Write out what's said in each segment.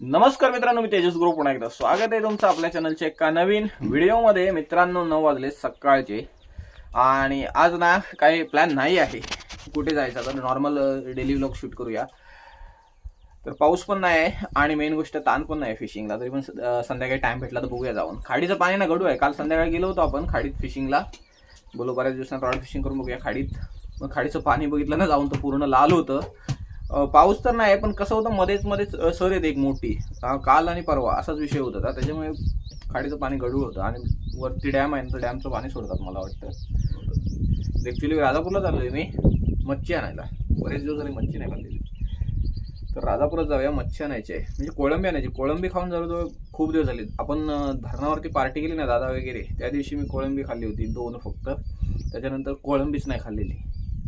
नमस्कार मित्रांनो मी तेजस ग्रुप. पुन्हा एकदा स्वागत आहे तुमचं आपल्या चॅनलच्या एका नवीन व्हिडिओमध्ये. मित्रांनो नऊ वाजले सकाळचे. आणि आज ना काही प्लॅन नाही आहे. कुठे जायचं? तर नॉर्मल डेली व्लॉग शूट करूया. तर पाऊस पण नाही आहे आणि मेन गोष्ट ताण पण नाही फिशिंगला तरी पण संध्याकाळी टाइम भेटला तर बघूया जाऊन. खाडीचं पाणी ना गडू आहे. काल संध्याकाळी गेलो होतो आपण खाडीत फिशिंगला बोलो बऱ्याच दिवसांना रॉड फिशिंग करून बघूया खाडीत. मग खाडीचं पाणी बघितलं ना जाऊन तर पूर्ण लाल होतं. पाऊस तर नाही पण कसं होतं मध्येच मध्येच सर येते एक मोठी. काल आणि परवा असाच विषय होता त्याच्यामुळे खाडीचं पाणी गडूळ होतं आणि वरती डॅम आहे तर डॅमचं पाणी सोडतात मला वाटतं. ॲक्च्युली राजापूरला चाललोय मी मच्छी आणायला. बरेच दिवस झाले मच्छी नाही खाल्लेली. तर राजापुरात जाऊया मच्छी आणायची आहे. म्हणजे कोळंबी आणायची. कोळंबी खाऊन जवळजवळ खूप दिवस झाले. आपण धरणावरती पार्टी केली ना दादा वगैरे त्या दिवशी मी कोळंबी खाल्ली होती दोन फक्त. त्याच्यानंतर कोळंबीच नाही खाल्लेली.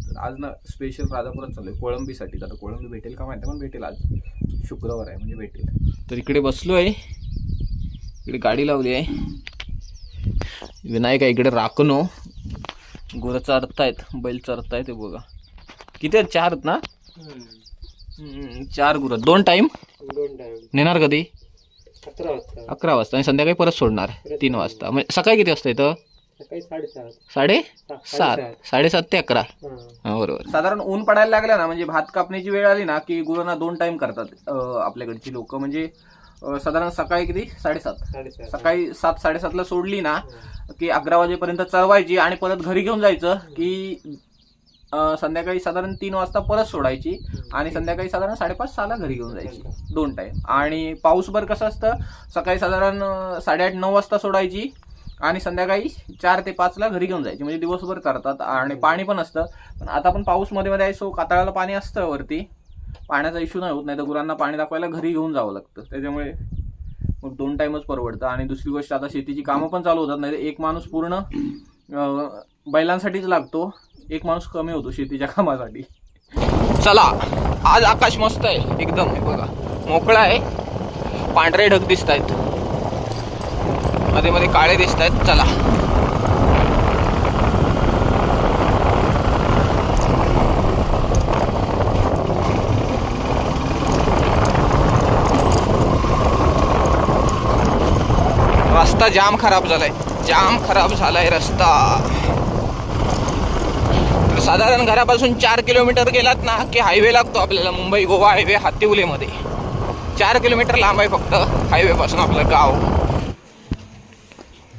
तर आज ना स्पेशल राजापुरात चाललोय कोळंबीसाठी. आता कोळंबी भेटेल का माहिती पण भेटेल आज. शुक्रवार आहे म्हणजे भेटेल. तर इकडे बसलो आहे. इकडे गाडी लावली आहे. विनायक आहे इकडे राखनो गुरं चरतायत बैल चरतायत हे बघा. किती आहेत? चार आहेत ना? चार गुरं. दोन टाइम दोन टाइम नेणार कधी? अकरा वाजता. अकरा वाजता. आणि संध्याकाळी परत सोडणार. तीन वाजता. म्हणजे सकाळी किती वाजता इथं सकाळी साडेसात साडे सात. साडेसात ते अकरा. हा. बरोबर. साधारण ऊन पडायला लागलं ना म्हणजे भात कापण्याची वेळ आली ना की गुरांना दोन टाइम करतात अं, आपल्याकडची लोक. म्हणजे अं, साधारण सकाळी किती? साडेसात. साडेसात. सकाळी सात साडेसातला सोडली ना की अकरा वाजेपर्यंत चरवायची आणि परत घरी घेऊन जायचं की अं, संध्याकाळी साधारण तीन वाजता परत सोडायची आणि संध्याकाळी साधारण साडेपाच सहाला घरी घेऊन जायची. दोन टाइम आणि पाऊसभर कसं असतं? सकाळी साधारण अं, साडेआठ नऊ वाजता सोडायची. आणि संध्याकाळी चार ते पाचला घरी घेऊन जायची. म्हणजे दिवसभर चरतात आणि पाणी पण असतं. पण आता पण पाऊसमध्ये मध्ये आहे सो कातळाला पाणी असतं वरती. पाण्याचा इश्यू नाही होत नाही तर गुरांना पाणी दाखवायला घरी घेऊन जावं लागतं. त्याच्यामुळे मग दोन टाइमच परवडतं. आणि दुसरी गोष्ट आता शेतीची कामं पण चालू होतात नाही तर एक माणूस पूर्ण बैलांसाठीच लागतो. एक माणूस कमी होतो शेतीच्या कामासाठी. चला आज आकाश मस्त आहे एकदम. बघा मोकळा आहे. पांढरे ढग दिसत आहेत मध्ये मध्ये काळे दिसत आहेत चला. रस्ता जाम खराब झालाय. जाम खराब झालाय रस्ता. साधारण घरापासून चार किलोमीटर गेलात ना की हायवे लागतो आपल्याला. मुंबई गोवा हायवे हातिवलेमध्ये चार किलोमीटर लांब आहे फक्त हायवेपासून आपलं गाव.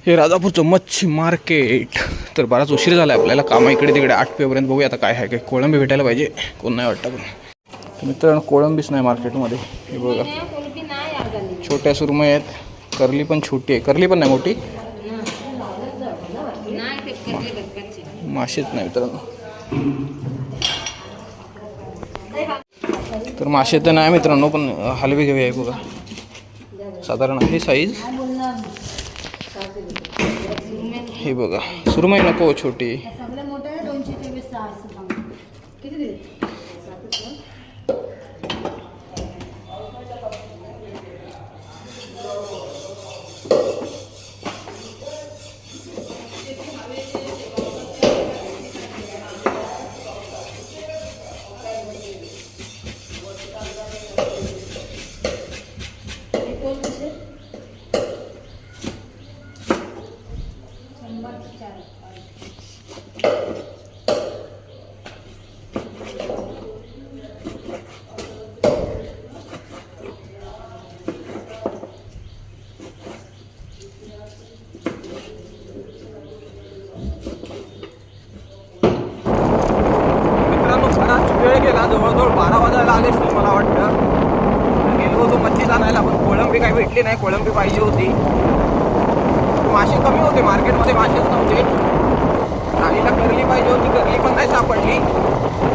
हे राजापूरचं मच्छी मार्केट. तर बराच उशीर झाला आपल्याला. कामं इकडे तिकडे आठ पेपर्यंत बघूया आता काय आहे काय कोळंबी भेटायला पाहिजे. कोण नाही वाटतं पण मित्रांनो कोळंबीच नाही मार्केटमध्ये. हे बघा. छोट्या सुरमई आहेत. करली पण छोटी आहे. करली पण नाही मोठी? मासेच नाही मित्रांनो. तर मासे तर नाही मित्रांनो पण हलवे घेऊया बघा. साधारण आहे साईज हे बघा सुरमई नको छोटी सगळे मोठे दोनशे चोवीस सहा किती दिले? भेटली नाही कोळंबी पाहिजे होती. मासे कमी होते मार्केटमध्ये मासेच नव्हते. आईला करली पाहिजे होती करली पण नाही सापडली.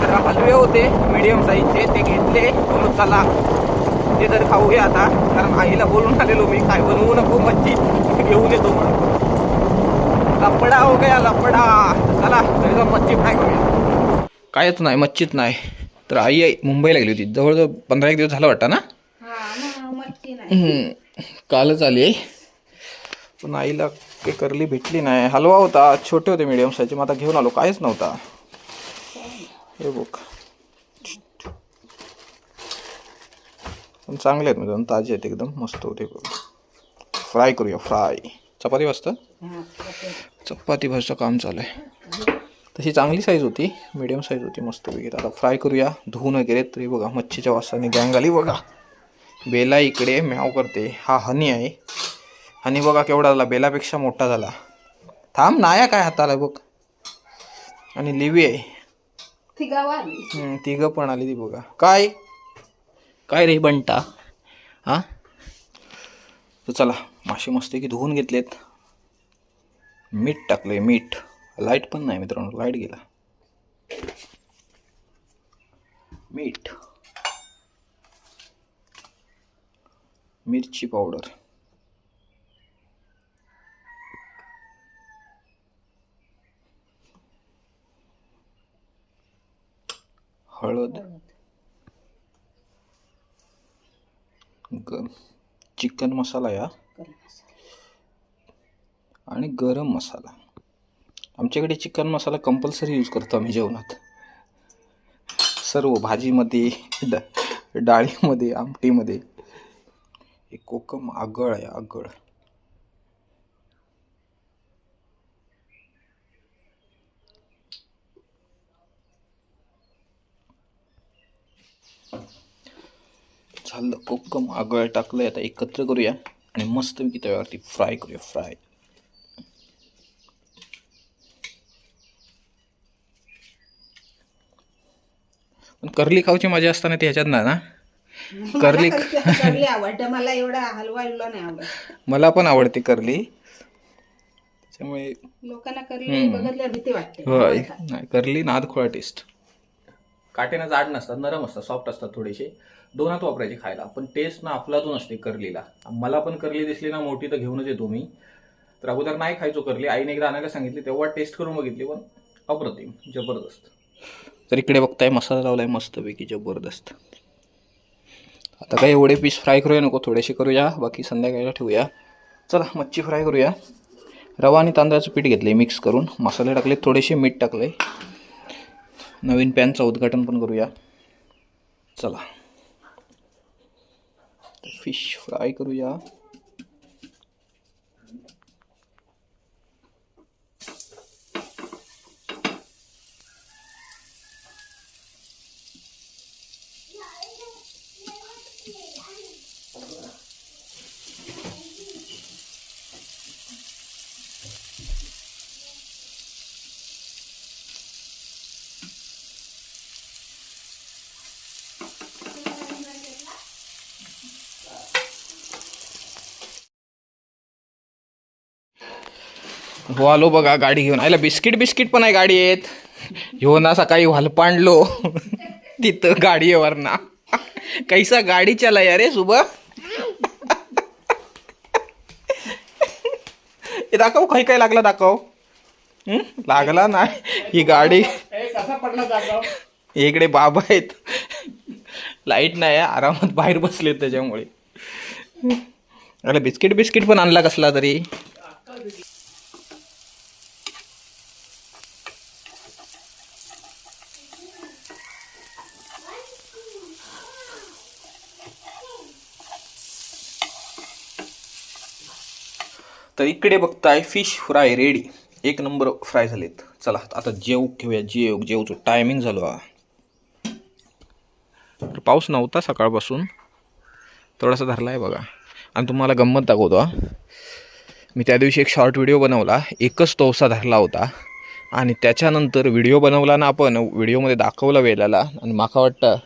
तर हलवे होते मीडियम साईजचे ते घेतले बोलू चला. ते तर खाऊया आता कारण आईला बोलून आलेलो मी काय बनवू नको मच्छी. घेऊन येतो म्हणून. लपडा हो गया लपडा. चला तरी मच्छी फ्राय करूया. कायच नाही मच्छीच नाही. तर आई आई मुंबईला गेली होती. जवळजवळ पंधरा एक दिवस झाला वाटतं ना? कालच आली आहे पण आईला काही करली भेटली नाही. हलवा होता छोटे होते मीडियम साईजचे मग आता घेऊन आलो. काहीच नव्हता. हे बघ. पण चांगले आहेत मित्रांनो ताजे आहेत एकदम. मस्त होते. फ्राय करूया फ्राय. चपाती वाजता? चपाती. भाजचं काम चालू आहे तशी चांगली साईज होती. मिडियम साईज होती मस्त वगैरे आता फ्राय करूया. धुवून वगैरे तरी बघा मच्छीच्या वासाने गँग आली बघा. बेला इकडे म्याव करते. हा हनी आहे. हनी बघा केवढा झाला. बेलापेक्षा मोठा झाला. थांब नाया काय हाताला बघ. आणि लिवी आहे. हम्म, तिघं पण आली ती बघा. काय? काय रे बंटा? हा? तर चला मासे मस्त की धुवून घेतलेत. मीठ टाकलंय मीठ. लाइट पण नाही मित्रांनो लाइट गेला. मीठ. मिरची पावडर. हळद. ग चिकन मसाला या. आणि गरम मसाला. आमच्याकडे चिकन मसाला कंपल्सरी यूज करतो आम्ही जेवणात. सर्व भाजीमध्ये डाळीमध्ये आमटीमध्ये. हे कोकम आगळ आहे आगळ. झालं कोकम आगळ टाकलंय आता एकत्र करूया आणि मस्तपैकी तव्यावरती फ्राय करूया फ्राय पण करली खाऊची मजा असताना ते ह्याच्यात नाही ना? करली करली आवडतं. मला एवढा हलवा हलवा नाही आवडत. मला पण आवडते करली. त्याच्यामुळे लोकांना करली बघितल्यावर भीती वाटते. होय. नाही करली नाद खोळा टेस्ट काटेनं जाड नसतात नरम असतात सॉफ्ट असतात थोडेसे. दोनात वापरायचे खायला पण टेस्ट ना अफलातून असते करलीला. मला पण करली दिसली ना मोठी तर घेऊनच येतो मी. तर अगोदर नाही खायचो करली. आईने एकदा आणायला सांगितली तेव्हा टेस्ट करून बघितली पण अप्रतिम जबरदस्त. तर इकडे बघताय मसाला लावलाय मस्तपैकी जबरदस्त. आता काय एवढे पीस फ्राय करूया नको थोडेसे करूया बाकी संध्याकाळला ठेवूया. चला मच्छी फ्राय करूया. रवा आणि तांदळाचं पीठ घेतलं आहे मिक्स करून. मसाले टाकले थोडेसे मीठ टाकले नवीन पॅनचं उद्घाटन पण करूया. चला. फिश फ्राय करूया. हो आलो बघा गाडी घेऊन. आयला बिस्किट बिस्किट पण आहे गाडी येत ह्यो ना सकाळी व्हालपांडलो. तिथं गाडीवर ना कैसा गाडी चलाय अरे सुबह. हे दाखव काही काय लागला दाखव. लागला नाही. ही गाडी. इकडे बाबा आहेत. लाइट नाही आहे, आरामात बाहेर बसले त्याच्यामुळे. अरे बिस्किट बिस्किट पण आणला कसला तरी. तर इकडे बघताय फिश फ्राय रेडी एक नंबर फ्राय झालेत. चला आता जेव घेऊया जेव जेवचं टायमिंग झालो हा तर पाऊस नव्हता सकाळपासून. थोडासा धरला आहे बघा. आणि तुम्हाला गंमत दाखवतो मी त्या दिवशी एक शॉर्ट व्हिडिओ बनवला. एकच तोसा धरला होता. आणि त्याच्यानंतर व्हिडिओ बनवला ना आपण व्हिडिओमध्ये दाखवला वेलाला. आणि माका वाटतं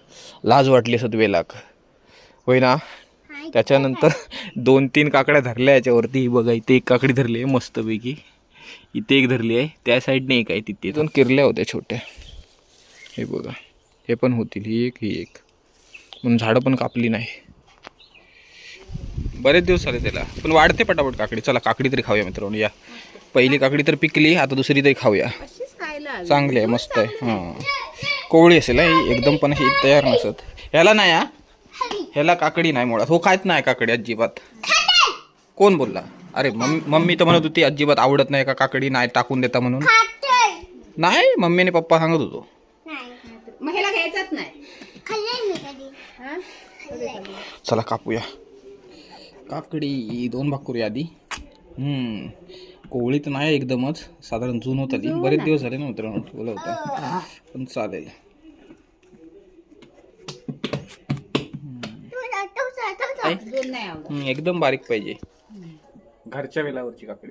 लाज वाटली असत वेलाक. होय ना? त्याच्यानंतर दोन तीन काकड्या धरल्या याच्यावरती. ही बघा इथे एक काकडी धरली आहे मस्तपैकी. इथे एक धरली आहे. त्या साईडने एक आहे तिथे. दोन किरल्या होत्या छोट्या. हे बघा हे पण होतील. ही एक ही एक. म्हणून झाडं पण कापली नाही. बरेच दिवस झाले त्याला. पण वाढते पटापट काकडी. चला काकडी तरी खाऊया मित्रांनो. या. पहिली काकडी तर पिकली आता दुसरी तरी खाऊया. चांगली आहे मस्त आहे. हां. कोवळी असेल ही, एकदम पण ही तयार नसत. ह्याला नाही हा. ह्याला काकडी नाही मुळात हो खायत नाही काकडी अजिबात. कोण बोलला? अरे मम्मी मम्मी तर म्हणत होती अजिबात आवडत नाही का काकडी नाही टाकून देता म्हणून. नाही मम्मीने पप्पा सांगत होतो. हा? चला कापूया. काकडी दोन भाग करूया आधी. हम्म कोवळी तर नाही एकदमच. साधारण जून होत आली. बरेच दिवस झाले ना मित्रांनो ठेवलं होतं. पण चालेल आई, दोन नाही एकदम बारीक पाहिजे. घरच्या वेलावरची काकडी.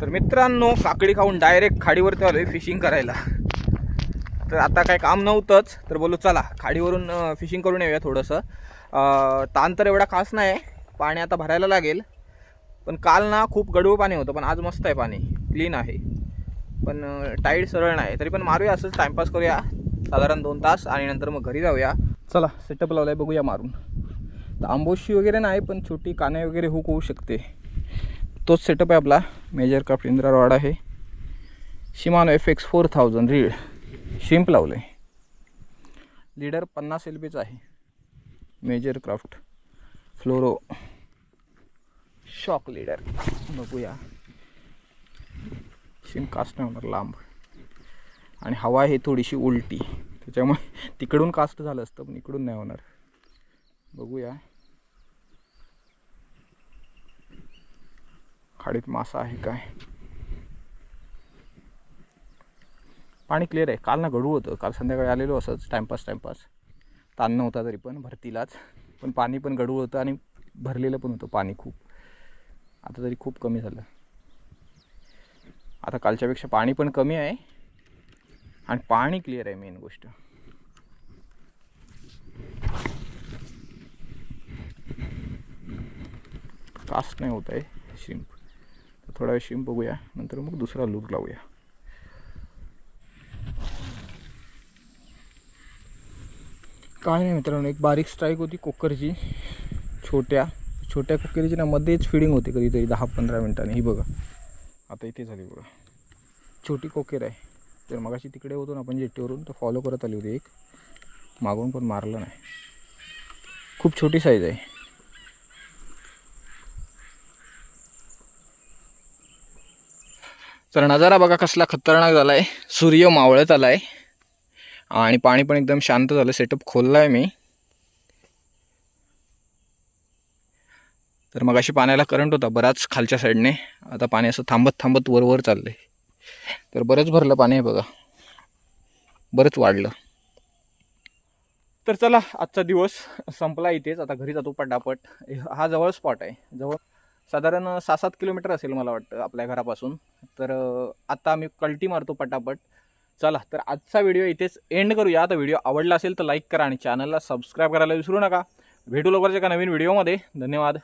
तर मित्रांनो काकडी खाऊन डायरेक्ट खाडीवरती आलोय फिशिंग करायला. तर आता काय काम नव्हतंच तर बोलू चला खाडीवरून फिशिंग करून येऊया थोडंसं. ताण तर एवढा खास नाही पाणी आता भरायला लागेल. पण काल ना खूप गडूळ पाणी होतं पण आज मस्त आहे पाणी क्लीन आहे. पण टाईड सरळ नाही तरी पण मारूया असंच टाइमपास करूया. साधारण दोन तास आणि नंतर मग घरी जाऊया. चला सेटअप लावलाय बघूया मारून. तर आंबोशी वगैरे नाही पण छोटी काने वगैरे हुक होऊ शकते. तोच सेटअप आहे आपला. मेजर क्राफ्ट इंद्रा रॉड आहे. Shimano F X four thousand reel शिंप लावलं आहे लीडर पन्नास एल बीचा आहे. Major craft fluoro shock leader बघूया. शिम कास्ट होणार लांब. आणि हवा आहे थोडीशी उलटी. त्याच्यामुळे तिकडून कास्ट झालं असतं पण इकडून नाही होणार. बघूया. खाडीत मासा आहे काय? पाणी क्लिअर आहे. काल ना गडू होतं. काल संध्याकाळी आलेलो असंच. टाईमपास टाईमपास ताण नव्हता तरी पण भरतीलाच. पण पाणी पण गडूळ होतं आणि भरलेलं पण होतं पाणी खूप. आता तरी खूप कमी झालं. आता कालच्यापेक्षा पाणी पण कमी आहे. आणि पाणी क्लिअर आहे मेन गोष्ट. कास्ट नाही होत आहे शिंप तर थोडा वेळ शिंप बघूया नंतर मग दुसरा लूक लावूया. काय नाही मित्रांनो एक बारीक स्ट्राईक होती कोकरची. छोट्या छोट्या कोकरीची ना मध्येच फिडिंग होते कधीतरी दहा पंधरा मिनिटांनी. ही बघा. आता इथे झाली बघा. छोटी कोकेर आहे. तर मगाशी तिकडे होतो ना आपण जेट्टीवरून तर फॉलो करत आली होती एक. मागून पण मारलं नाही. खूप छोटी साईज आहे. तर नजारा बघा कसला खतरनाक झाला आहे सूर्य मावळत आला आहे आणि पाणी पण एकदम शांत झालं. सेटअप खोलला आहे मी. तर मग अशी पाण्याला करंट होता बराच खालच्या साईडने आता पाणी असं थांबत थांबत वर वर चाललंय. तर बरंच भरलं पाणी आहे बघा. बरंच वाढलं. तर चला आजचा दिवस संपला इथेच. आता घरी जातो पटापट. हा जवळ स्पॉट आहे. जवळ साधारण सहा सात किलोमीटर असेल मला वाटतं आपल्या घरापासून. तर आता आम्ही कल्टी मारतो पटापट. चला तर आजचा व्हिडिओ इथेच एंड करूया. आता व्हिडिओ आवडला असेल तर लाईक करा आणि चॅनलला सबस्क्राईब करायला विसरू नका. भेटू लवकरच्या एका नवीन व्हिडिओमध्ये धन्यवाद.